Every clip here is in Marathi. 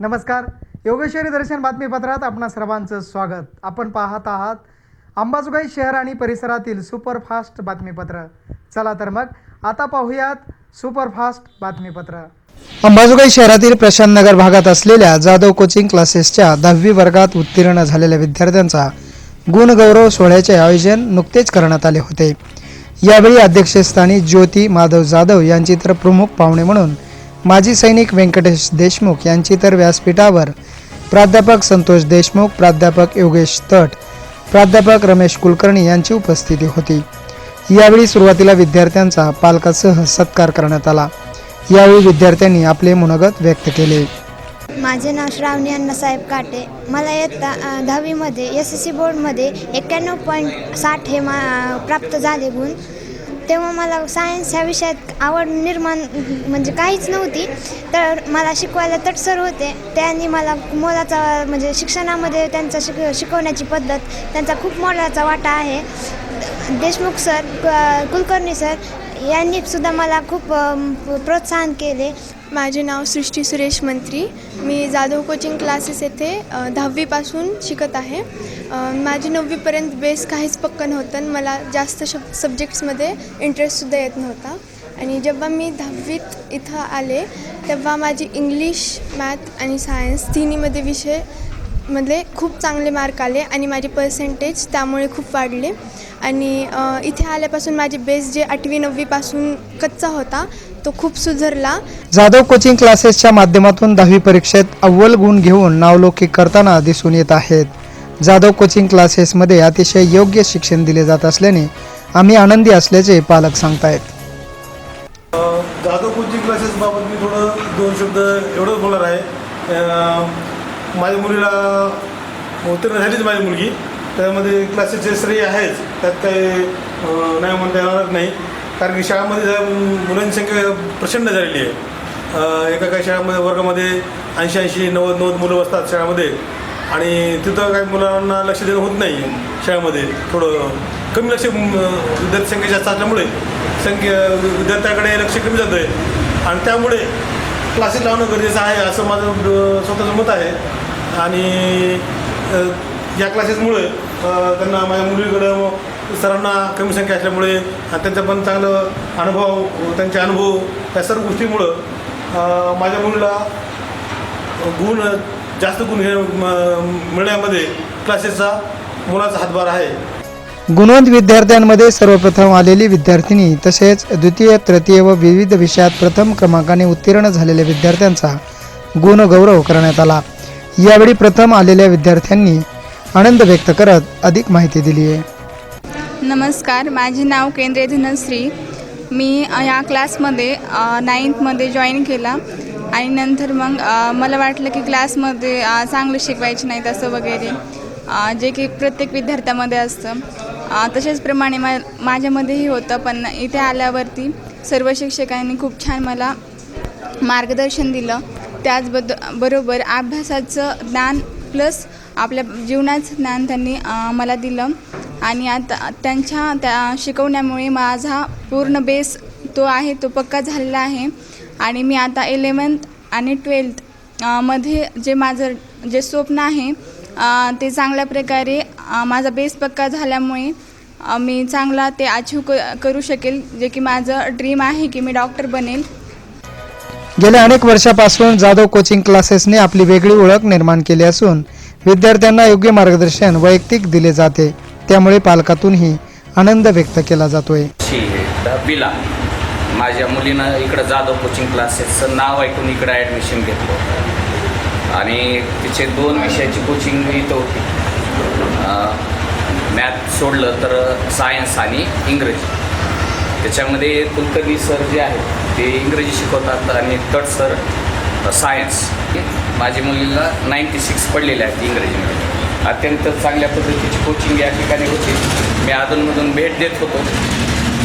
नमस्कार. योगेश्वरी दर्शन बातमीपत्रात आपणा सर्वांचं स्वागत. आपण पाहत आहात अंबाजोगाई शहर आणि परिसरातील सुपरफास्ट बातमीपत्र. चला तर मग आता पाहूयात सुपरफास्ट बातमीपत्र. अंबाजोगाई शहरातील प्रशांत नगर भागात असलेल्या जाधव कोचिंग क्लासेसच्या दहावी वर्गात उत्तीर्ण झालेल्या विद्यार्थ्यांचा गुणगौरव सोहळ्याचे आयोजन नुकतेच करण्यात आले होते. यावेळी अध्यक्षस्थानी ज्योती माधव जाधव यांची तर प्रमुख पाहुणे म्हणून माजी सैनिक व्यंकटेश देशमुख यांची तर व्यासपीठावर. प्राध्यापक संतोष देशमुख प्राध्यापक योगेश तट प्राध्यापक रमेश कुलकर्णी यांची उपस्थिती होती. यावेळी सुरुवातीला विद्यार्थ्यांचा पालकासह सत्कार करण्यात आला. यावेळी विद्यार्थ्यांनी आपले मनोगत व्यक्त केले. माझे नाव श्रावणी अण्णासाहेब काटे. मला इयत्ता दहावीमध्ये एस एस सी बोर्डमध्ये एक्क्याण्णव पॉईंट साठ हे मा प्राप्त झाले गुण. तेव्हा मला सायन्स ह्या विषयात आवड निर्माण म्हणजे काहीच नव्हती. तर मला शिकवायला तटसर होते. त्यांनी मला मोलाचा म्हणजे शिक्षणामध्ये त्यांचा शिक शिकवण्याची पद्धत त्यांचा खूप मोलाचा वाटा आहे. देशमुख सर कुलकर्णी सर यांनी सुद्धा मला खूप प्रोत्साहन केले. माझे नाव सृष्टी सुरेश मंत्री. मी जाधव कोचिंग क्लासेस येथे दहावीपासून शिकत आहे. माझी नववीपर्यंत बेस काहीच पक्क नव्हतं आणि मला जास्त शब सब्जेक्ट्समध्ये इंटरेस्टसुद्धा येत नव्हता. आणि जेव्हा मी दहावीत इथं आले तेव्हा माझी इंग्लिश मॅथ आणि सायन्स तिन्हीमध्ये विषय मधले खूप चांगले मार्क आले आणि माझे पर्सेंटेज त्यामुळे खूप वाढले. आणि इथे आल्यापासून माझे बेस जे आठवी नववीपासून कच्चा होता तो खूप सुधारला. जाधव कोचिंग क्लासेसच्या माध्यमातून दहावी परीक्षेत अव्वल गुण घेऊन नावलौकिक करताना दिसून येत आहेत. जाधव कोचिंग क्लासेसमध्ये अतिशय योग्य शिक्षण दिले जात असल्याने आम्ही आनंदी असल्याचे पालक सांगतायत. जाधव कोचिंग क्लासेसबाबत मी थोडं दोन शब्द एवढंच बोलणार आहे. माझ्या मुलीला उत्तीर्ण झालीच माझी मुलगी. त्यामध्ये क्लासेसचे श्रेय आहेच त्यात काही नाही म्हणता येणार नाही. कारण की शाळामध्ये मुलांची संख्या प्रचंड झालेली आहे. एका काही शाळामध्ये वर्गामध्ये ऐंशी ऐंशी नव्वद नव्वद मुलं बसतात शाळामध्ये. आणि तिथं काही मुलांना लक्ष देणं होत नाही शाळेमध्ये. थोडं कमी लक्ष विद्यार्थी संख्या जास्त असल्यामुळे संख्या विद्यार्थ्याकडे लक्ष कमी जातं आहे आणि त्यामुळे क्लासेस लावणं गरजेचं आहे असं माझं स्वतःचं मत आहे. आणि या क्लासेसमुळे त्यांना माझ्या मुलीकडं सरांना कमी संख्या असल्यामुळे त्यांचा पण चांगलं अनुभव त्यांचे अनुभव या सर्व गोष्टीमुळं माझ्या मुलीला गुण जास्त गुण हे मिळण्यामध्ये क्लासेसचा मुलाचा हातभार आहे. गुणवंत विद्यार्थ्यांमध्ये सर्वप्रथम आलेली विद्यार्थिनी तसेच द्वितीय तृतीय व विविध विषयात प्रथम क्रमांकाने उत्तीर्ण झालेल्या विद्यार्थ्यांचा गुणगौरव करण्यात आला. यावेळी प्रथम आलेल्या विद्यार्थ्यांनी आनंद व्यक्त करत अधिक माहिती दिली आहे. नमस्कार माझे नाव केंद्रे धनश्री. मी या क्लासमध्ये नाईन्थमध्ये जॉईन केला आणि नंतर मग मला वाटलं की क्लासमध्ये चांगलं शिकवायचे नाहीत असं वगैरे जे की प्रत्येक विद्यार्थ्यामध्ये असतं. अ, तसेच प्रमाणे मा माझ्यामध्येही होतं पण इथे आल्यावरती सर्व शिक्षकांनी खूप छान मला मार्गदर्शन दिलं. त्याचबद्द बरोबर अभ्यासाचं ज्ञान प्लस आपल्या जीवनाचं ज्ञान त्यांनी मला दिलं. आणि आता त्यांच्या त्या शिकवण्यामुळे माझा पूर्ण बेस तो आहे तो पक्का झालेला आहे. आणि मी आता इलेवन्थ आणि ट्वेल्थमध्ये जे माझं जे स्वप्न आहे ते चांगल्या प्रकारे माझा बेस पक्का झाल्यामुळे मी चांगला ते अचीव क करू शकेल जे की माझं ड्रीम आहे की मी डॉक्टर बनेल. गेल्या अनेक वर्षापासून जाधव कोचिंग क्लासेसने आपली वेगळी ओळख निर्माण केली असून विद्यार्थ्यांना योग्य मार्गदर्शन वैयक्तिक दिले जाते. त्यामुळे पालकातूनही आनंद व्यक्त केला जातोय. शी दहावीला माझ्या मुलीनं इकडं जाधव कोचिंग क्लासेसचं नाव ऐकून इकडं ॲडमिशन घेतलं होतं. आणि तिचे दोन विषयाची कोचिंग इथं होती. मॅथ सोडलं तर सायन्स आणि इंग्रजी. त्याच्यामध्ये कुलकर्णी सर जे आहेत ते इंग्रजी शिकवतात आणि तट सर सायन्स माझ्या मुलीला नाईन्टी सिक्स पडलेले आहेत इंग्रजीमध्ये. अत्यंत चांगल्या पद्धतीची कोचिंग या ठिकाणी होती. मी अधूनमधून भेट देत होतो.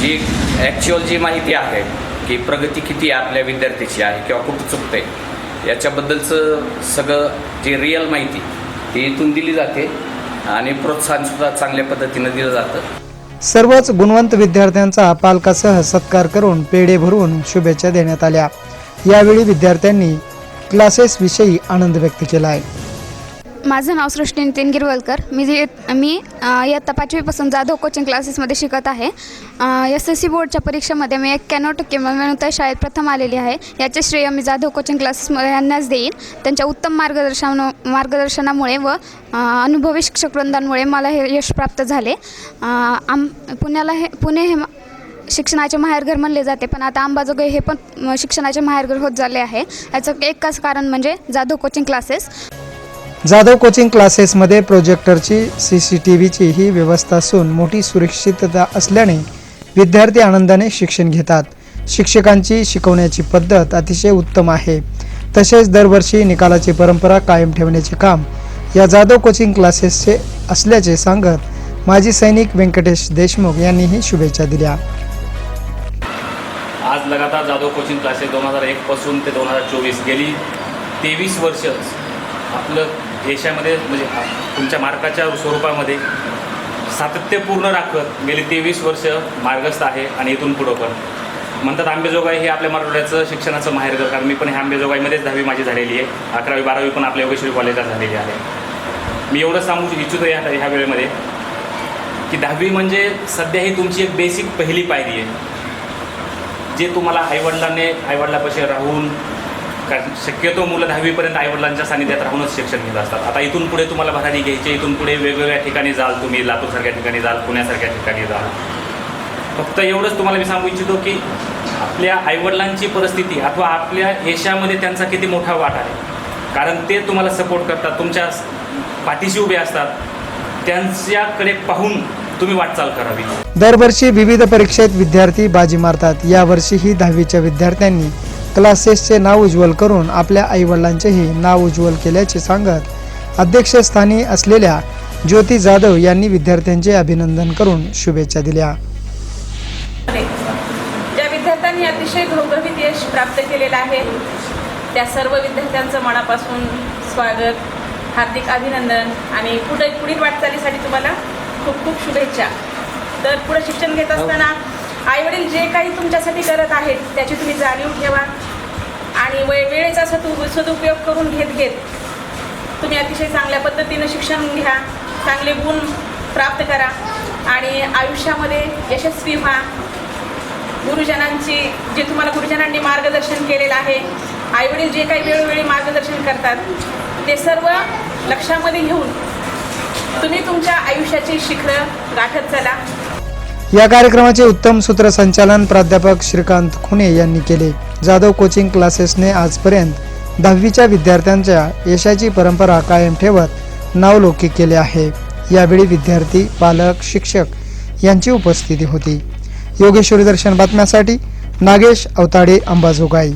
जी ॲक्च्युअल जी माहिती आहे की प्रगती किती आपल्या विद्यार्थ्याची आहे किंवा कुठं चुकतं आहे याच्याबद्दलचं सगळं जी रिअल माहिती ती इथून दिली जाते आणि प्रोत्साहनसुद्धा चांगल्या पद्धतीनं दिलं जातं. सर्वच गुणवंत विद्यार्थ्यांचा पालकासह सत्कार करून पेढे भरून शुभेच्छा देण्यात आल्या. यावेळी विद्यार्थ्यांनी क्लासेसविषयी आनंद व्यक्त केला आहे. माझं नाव सृष्टी नितीन गिरवलकर. मी जे मी इयत्ता पाचवीपासून जाधव कोचिंग क्लासेसमध्ये शिकत आहे. एस एस सी बोर्डच्या परीक्षेमध्ये मी एक्क्याण्णव टक्के मिळवून शाळेत प्रथम आलेली आहे. याचे श्रेय मी जाधव कोचिंग क्लासेसमध्ये यांनाच देईन. त्यांच्या उत्तम मार्गदर्शन मार्गदर्शनामुळे व अनुभवी शिक्षकवृंदांमुळे मला हे यश प्राप्त झाले. आम पुण्याला हे पुणे हे मा- शिक्षणाचे माहेरघर म्हणले जाते पण आता अंबाजोगाई हे पण शिक्षणाचे माहेरघर होत झाले आहे. याचं एकच कारण म्हणजे Jadhav coaching classes Jadhav coaching क्लासेसमध्ये प्रोजेक्टरची सी सी टी व्हीची ही व्यवस्था असून मोठी सुरक्षितता असल्याने विद्यार्थी आनंदाने शिक्षण घेतात. शिक्षकांची शिकवण्याची पद्धत अतिशय उत्तम आहे. तसेच दरवर्षी निकालाची परंपरा कायम ठेवण्याचे काम या जाधव कोचिंग क्लासेसचे असल्याचे सांगत माजी सैनिक व्यंकटेश देशमुख यांनीही शुभेच्छा दिल्या. आज लगातार जाधव कोचिंग क्लासेस दोन हजार एकपासून ते दोन हजार चोवीस गेली. तेवीस वर्ष आपलं देशामध्ये म्हणजे तुमच्या मार्काच्या स्वरूपामध्ये सातत्यपूर्ण राखत गेली तेवीस वर्ष मार्गस्थ आहे आणि इथून पुढं पण. म्हणतात आंबेजोगाई हे आपल्या मराठवाड्याचं शिक्षणाचं माहेरघर कारण मी पण ह्या आंबेजोगाईमध्येच दहावी माझी झालेली आहे. अकरावी बारावी पण आपल्या योगेश्वरी कॉलेजला झालेली आहे. मी एवढं सांगू इच्छितो या ह्या वेळेमध्ये की दहावी म्हणजे सध्या ही तुमची एक बेसिक पहिली पायरी आहे. जे तुम्हाला आईवडिलांनी आईवडिलापाशी राहून कारण शक्यतो मुलं दहावीपर्यंत आईवडिलांच्या सानिध्यात राहूनच शिक्षण घेत असतात. आता इथून पुढे तुम्हाला भरारी घ्यायची इथून पुढे वेगवेगळ्या ठिकाणी जाल तुम्ही लातूरसारख्या ठिकाणी जाल पुण्यासारख्या ठिकाणी जाल. फक्त एवढंच तुम्हाला मी सांगू इच्छितो की आपल्या आईवडिलांची परिस्थिती अथवा आपल्या यशामध्ये त्यांचा किती मोठा वाट आहे. कारण ते तुम्हाला सपोर्ट करतात तुमच्या पाठीशी उभे असतात. त्यांच्याकडे पाहून तुम्ही वाटचाल करावी. दरवर्षी विविध परीक्षेत विद्यार्थी बाजी मारतात. यावर्षीही दहावीच्या विद्यार्थ्यांनी क्लासेसचे नाव उज्ज्वल करून आपल्या आईवडिलांचेही नाव उज्ज्वल केल्याचे सांगत अध्यक्षस्थानी असलेल्या ज्योती जाधव यांनी विद्यार्थ्यांचे अभिनंदन करून शुभेच्छा दिल्या. ज्या विद्यार्थ्यांनी अतिशय घवघवीत यश प्राप्त केलेलं आहे त्या सर्व विद्यार्थ्यांचं मनापासून स्वागत हार्दिक अभिनंदन आणि पुढे पुढील वाटचालीसाठी तुम्हाला खूप खूप शुभेच्छा. तर पुढे शिक्षण घेत असताना आईवडील जे काही तुमच्यासाठी करत आहेत त्याची तुम्ही जाणीव ठेवा. आणि वे वेळेचा सदु सदुपयोग करून घेत घेत तुम्ही अतिशय चांगल्या पद्धतीनं शिक्षण घ्या चांगले गुण प्राप्त करा आणि आयुष्यामध्ये यशस्वी व्हा. गुरुजनांची जे तुम्हाला गुरुजनांनी मार्गदर्शन केलेलं आहे आईवडील जे काही वेळोवेळी मार्गदर्शन करतात ते सर्व लक्षामध्ये घेऊन तुम्ही तुमच्या आयुष्याची शिखर गाठत चला. या कार्यक्रमाचे उत्तम सूत्रसंचालन प्राध्यापक श्रीकांत खुणे यांनी केले. जाधव कोचिंग क्लासेसने आजपर्यंत दहावीच्या विद्यार्थ्यांच्या यशाची परंपरा कायम ठेवत नावलौकिक केले आहे. यावेळी विद्यार्थी पालक शिक्षक यांची उपस्थिती होती. योगेश्वरी दर्शन बातम्यासाठी नागेश अवताडे अंबाजोगाई.